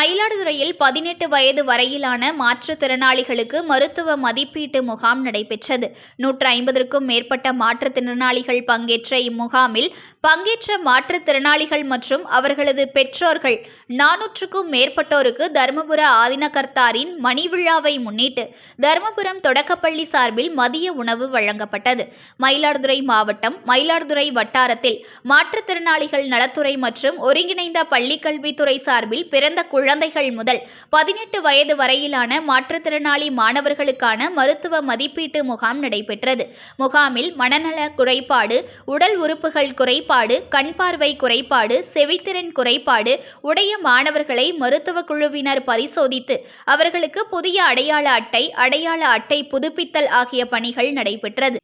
மயிலாடுதுறையில் பதினெட்டு வயது வரையிலான மாற்றுத்திறனாளிகளுக்கு மருத்துவ மதிப்பீட்டு முகாம் நடைபெற்றது. நூற்று ஐம்பதற்கும் மேற்பட்ட மாற்றுத்திறனாளிகள் பங்கேற்ற இம்முகாமில் பங்கேற்ற மாற்றுத்திறனாளிகள் மற்றும் அவர்களது பெற்றோர்கள் நானூற்றுக்கும் மேற்பட்டோருக்கு தருமபுர ஆதினகர்த்தாரின் மணி விழாவை முன்னிட்டு தருமபுரம் தொடக்கப்பள்ளி சார்பில் மதிய உணவு வழங்கப்பட்டது. மயிலாடுதுறை மாவட்டம் மயிலாடுதுறை வட்டாரத்தில் மாற்றுத்திறனாளிகள் நலத்துறை மற்றும் ஒருங்கிணைந்த பள்ளிக்கல்வித்துறை சார்பில் பிறந்த குழந்தைகள் முதல் பதினெட்டு வயது வரையிலான மாற்றுத்திறனாளி மாணவர்களுக்கான மருத்துவ மதிப்பீட்டு முகாம் நடைபெற்றது. முகாமில் மனநல குறைபாடு உடல் உறுப்புகள் குறைபாடு கண் பார்வை குறைபாடு செவித்திறன் குறைபாடு உடைய மாணவர்களை மருத்துவ குழுவினர் பரிசோதித்து அவர்களுக்கு புதிய அடையாள அட்டை அடையாள அட்டை புதுப்பித்தல் ஆகிய பணிகள் நடைபெற்றது.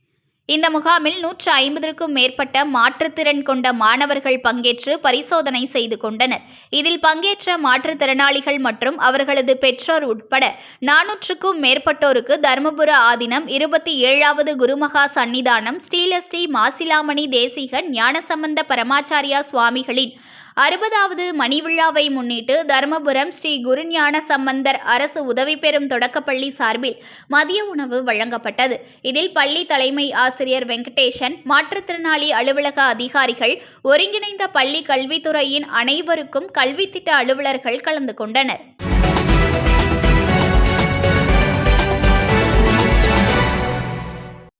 இந்த முகாமில் நூற்று ஐம்பதற்கும் மேற்பட்ட மாற்றுத்திறன் கொண்ட மாணவர்கள் பங்கேற்று பரிசோதனை செய்து கொண்டனர். இதில் பங்கேற்ற மாற்றுத்திறனாளிகள் மற்றும் அவர்களது பெற்றோர் உட்பட நானூற்றுக்கும் மேற்பட்டோருக்கு தருமபுர ஆதீனம் இருபத்தி ஏழாவது குருமகா சன்னிதானம் ஸ்ரீலஸ்ரீ மாசிலாமணி தேசிக ஞானசம்பந்த பரமாச்சாரியா சுவாமிகளின் அறுபதாவது மணி விழாவை முன்னிட்டு தருமபுரம் ஸ்ரீ குருஞான சம்பந்தர் அரசு உதவி பெறும் தொடக்கப்பள்ளி சார்பில் மதிய உணவு வழங்கப்பட்டது. இதில் பள்ளி தலைமை ஆசிரியர் வெங்கடேசன் மாற்றுத்திறனாளி அலுவலக அதிகாரிகள் ஒருங்கிணைந்த பள்ளி கல்வித்துறையின் அனைவருக்கும் கல்வித்திட்ட அலுவலர்கள் கலந்து கொண்டனர்.